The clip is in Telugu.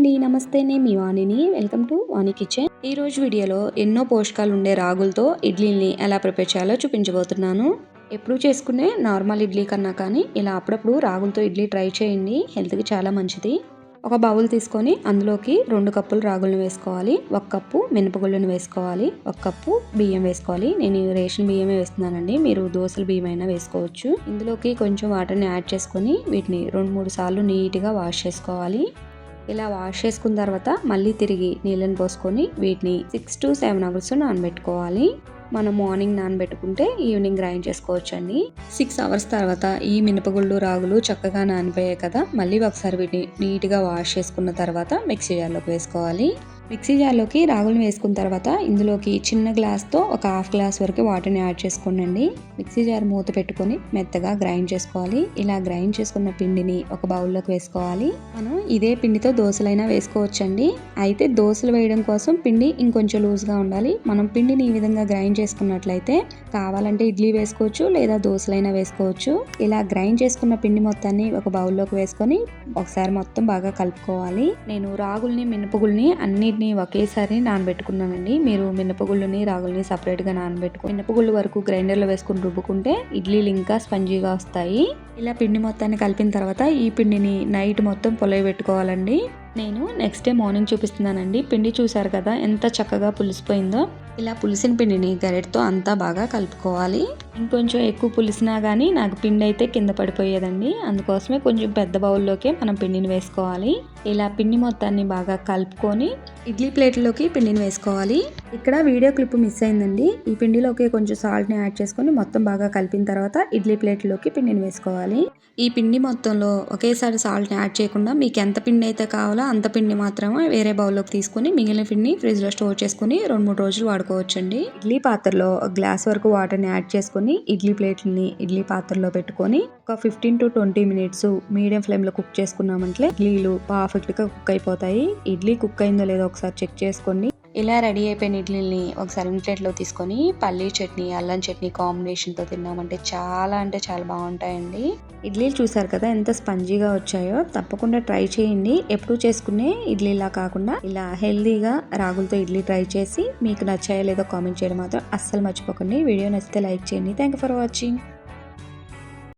అండి. నమస్తే నేను మీ వాణిని. Welcome to Vani kitchen. ఈ రోజు వీడియోలో ఎన్నో పోషకాలు ఉండే రాగులతో ఇడ్లీని ఎలా ప్రిపేర్ చేయాలో చూపించబోతున్నాను. ఎప్పుడు చేసుకునే నార్మల్ ఇడ్లీ కన్నా కానీ ఇలా అప్పుడప్పుడు రాగులతో ఇడ్లీ ట్రై చేయండి. హెల్త్కి చాలా మంచిది. ఒక బౌల్ తీసుకొని అందులోకి రెండు కప్పులు రాగులను వేసుకోవాలి. ఒక కప్పు మినపగుళ్ళను వేసుకోవాలి. ఒక కప్పు బియ్యం వేసుకోవాలి. నేను రేషన్ బియ్యమే వేస్తున్నానండి. మీరు దోశల బియ్యం అయినా వేసుకోవచ్చు. ఇందులోకి కొంచెం వాటర్ని యాడ్ చేసుకొని వీటిని రెండు మూడు సార్లు నీట్గా వాష్ చేసుకోవాలి. ఇలా వాష్ చేసుకున్న తర్వాత మళ్ళీ తిరిగి నీళ్ళని పోసుకొని వీటిని సిక్స్ టు సెవెన్ అవర్స్ నానబెట్టుకోవాలి. మనం మార్నింగ్ నానబెట్టుకుంటే ఈవినింగ్ గ్రైండ్ చేసుకోవచ్చు అండి సిక్స్ అవర్స్ తర్వాత ఈ మినపగుళ్ళు రాగులు చక్కగా నానిపోయాయి కదా మళ్ళీ ఒకసారి వీటిని నీట్గా వాష్ చేసుకున్న తర్వాత మిక్సీ జార్లోకి వేసుకోవాలి. మిక్సీ జార్లోకి రాగులను వేసుకున్న తర్వాత ఇందులోకి చిన్న గ్లాస్తో ఒక హాఫ్ గ్లాస్ వరకు వాటర్ని యాడ్ చేసుకోండి మిక్సీ జార్ మూత పెట్టుకొని మెత్తగా గ్రైండ్ చేసుకోవాలి. ఇలా గ్రైండ్ చేసుకున్న పిండిని ఒక బౌల్లోకి వేసుకోవాలి. మనం ఇదే పిండితో దోశలైనా వేసుకోవచ్చండి. అయితే దోశలు వేయడం కోసం పిండి ఇంకొంచెం లూజ్గా ఉండాలి. మనం పిండిని ఈ విధంగా గ్రైండ్ చేసుకున్నట్లయితే కావాలంటే ఇడ్లీ వేసుకోవచ్చు లేదా దోశలైనా వేసుకోవచ్చు. ఇలా గ్రైండ్ చేసుకున్న పిండి మొత్తాన్ని ఒక బౌల్లోకి వేసుకొని ఒకసారి మొత్తం బాగా కలుపుకోవాలి. నేను రాగుల్ని మినపగుల్ని అన్నిటిని ఒకేసారి నానబెట్టుకున్నానండి మీరు మినపగుళ్ళని రాగుల్ని సపరేట్గా నానబెట్టుకో మినపగుళ్ళు వరకు గ్రైండర్లో వేసుకుని రుబ్బుకుంటే ఇడ్లీలు ఇంకా స్పంజీగా వస్తాయి. ఇలా పిండి మొత్తాన్ని కలిపిన తర్వాత ఈ పిండిని నైట్ మొత్తం పొలవి పెట్టుకోవాలండి. నేను నెక్స్ట్ డే మార్నింగ్ చూపిస్తున్నానండి. పిండి చూసారు కదా ఎంత చక్కగా పులిసిపోయిందో. ఇలా పులిసిన పిండిని గరెట్తో అంతా బాగా కలుపుకోవాలి. ఇంకొంచెం ఎక్కువ పులిసినా కానీ నాకు పిండి అయితే కింద పడిపోయేదండి. అందుకోసమే కొంచెం పెద్ద బౌల్లోకే మనం పిండిని వేసుకోవాలి. ఇలా పిండి మొత్తాన్ని బాగా కలుపుకొని ఇడ్లీ ప్లేట్లోకి పిండిని వేసుకోవాలి. ఇక్కడ వీడియో క్లిప్ మిస్ అయిందండి. ఈ పిండిలోకి కొంచెం సాల్ట్ని యాడ్ చేసుకొని మొత్తం బాగా కలిపిన తర్వాత ఇడ్లీ ప్లేట్లోకి పిండిని వేసుకోవాలి. ఈ పిండి మొత్తంలో ఒకేసారి సాల్ట్ని యాడ్ చేయకుండా మీకు ఎంత పిండి అయితే కావాలో అంత పిండి మాత్రమే వేరే బౌల్లోకి తీసుకొని మిగిలిన పిండిని ఫ్రిడ్జ్లో స్టోర్ చేసుకుని రెండు మూడు రోజులు పెట్టుకోవచ్చండి ఇడ్లీ పాత్రలో గ్లాస్ వరకు వాటర్ని యాడ్ చేసుకొని ఇడ్లీ ప్లేట్లని ఇడ్లీ పాత్రలో పెట్టుకొని ఒక fifteen to twenty minutes medium ఫ్లేమ్లో కుక్ చేసుకున్నామంటే ఇడ్లీలు పర్ఫెక్ట్గా కుక్ అయిపోతాయి. ఇడ్లీ కుక్ అయిందో లేదో ఒకసారి చెక్ చేసుకోండి ఇలా రెడీ అయిపోయిన ఇడ్లీని ఒక సర్వింగ్ ప్లేట్లో తీసుకొని పల్లీ చట్నీ అల్లం చట్నీ కాంబినేషన్తో తిన్నామంటే చాలా అంటే చాలా బాగుంటాయండి. ఇడ్లీలు చూసారు కదా ఎంత స్పంజీగా వచ్చాయో? తప్పకుండా ట్రై చేయండి. ఎప్పుడు చేసుకునే ఇడ్లీలా కాకుండా ఇలా హెల్దీగా రాగులతో ఇడ్లీ ట్రై చేసి మీకు నచ్చాయో లేదో కామెంట్ చేయడం మాత్రం అస్సలు మర్చిపోకండి. వీడియో నచ్చితే లైక్ చేయండి. Thank for watching.